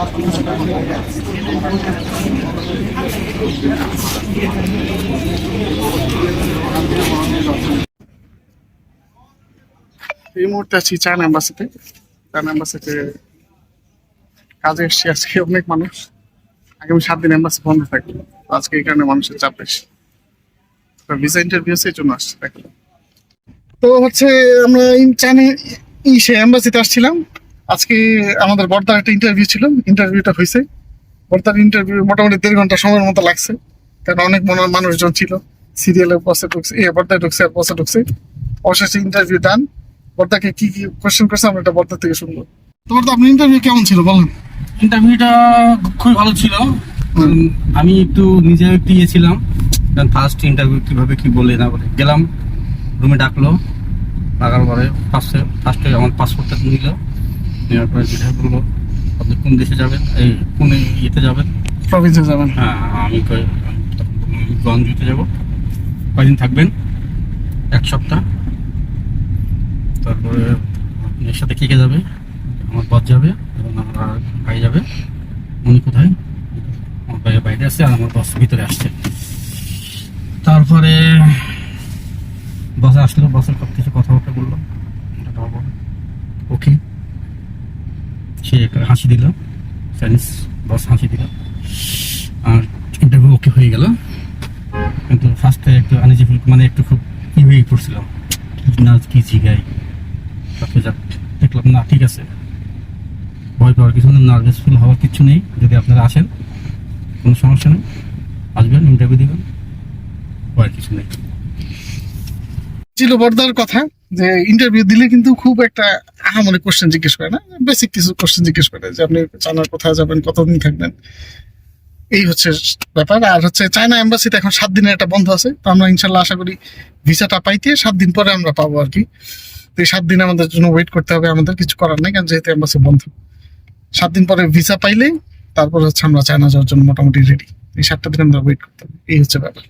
এই মুহূর্তে আছি চায়না এম্বাসিতে। চায়না এম্বাসিতে কাজে এসছি আজকে অনেক মানুষ। আগামী সাত দিন এম্বাসি বন্ধ থাকবে। আজকে এই কারণে মানুষের চাপ বেশি। ভিসা ইন্টারভিউ সেই জন্য আসছে তো। হচ্ছে আমরা চায়না ইসে এম্বাসিতে আসছিলাম। আজকে আমাদের বর্দার একটা ইন্টারভিউ ছিল ইন্টারভিউটা হয়েছে। বর্দার ইন্টারভিউ মোটামুটি দেড় ঘণ্টা সময়ের মতো লাগছে কারণ অনেক মনে- মানুষজন ছিল। সিরিয়ালের বসে ঢুকছে এ বর্দায় ঢুকছে আর বসে ঢুকছে। অবশেষে ইন্টারভিউ ডান বর্দাকে কি কি কোশ্চেন করছে আমরা এটা বর্দার থেকে শুনব। তোমার তো আপনার ইন্টারভিউ কেমন ছিল বলেন। ইন্টারভিউটা খুবই ভালো ছিল। আমি একটু নিজে একটু ইয়ে ছিলাম। ফার্স্ট ইন্টারভিউ কীভাবে কি বলে না বলে। গেলাম রুমে ডাকলো ডাকার পরে ফার্স্টে ফার্স্টে আমার পাসপোর্টটা নিল। নেওয়ার পরে যেটা বলল আপনি কোন দেশে যাবেন? এই কোন ইয়েতে যাবেন? প্রভিন্সে যাবেন। হ্যাঁ আমি বললাম, গঞ্জুতে যাব। কয়দিন থাকবেন? এক সপ্তাহ। তারপরে আপনার সাথে কে কে যাবে? আমার বস যাবে এবং আমার ভাই যাবে। উনি কোথায়? আমার ভাই বাইরে আছে আর আমার বস ভিতরে আসছে। তারপরে বসে আসলো বসের সব কিছু কথাবার্তা বলল। ওকে। সে হাসি দিল চাইনিজ বস হাসি দিল আর ইন্টারভিউ ওকে হয়ে গেল। কিন্তু ফার্স্টে একটু আনিজি মানে একটু খুব ই হয়ে পড়ছিলাম না কি জিগাই। তারপরে যাক, দেখলাম, না, ঠিক আছে। ভয় পাওয়ার কিছু নেই নার্ভাস হওয়ার কিছু নেই। যদি আপনারা আসেন, কোনো সমস্যা নেই। আসবেন ইন্টারভিউ দিবেন, ভয়ের কিছু নেই। ছিল বর্দার কথা। যে ইন্টারভিউ দিলে কিন্তু খুব একটা আহামরি কোশ্চেন জিজ্ঞেস করে না। বেসিক কিছু কোশ্চেন জিজ্ঞেস করে যে, আপনি চায়নার কোথায় যাবেন? কতদিন থাকবেন? এই হচ্ছে ব্যাপার। আর হচ্ছে চায়না এম্বাসিতে এখন সাত দিনের একটা বন্ধ আছে। তো আমরা ইনশাল্লাহ আশা করি ভিসাটা পাইতে সাত দিন পরে আমরা পাবো আর কি। তো এই সাত দিন আমাদের জন্য ওয়েট করতে হবে। আমাদের কিছু করার নেই কারণ যেহেতু এম্বাসি বন্ধ। সাত দিন পরে ভিসা পাইলে তারপর হচ্ছে আমরা চায়না যাওয়ার জন্য মোটামুটি রেডি এই সাতটা দিন আমরা ওয়েট করতে হবে। এই হচ্ছে ব্যাপার।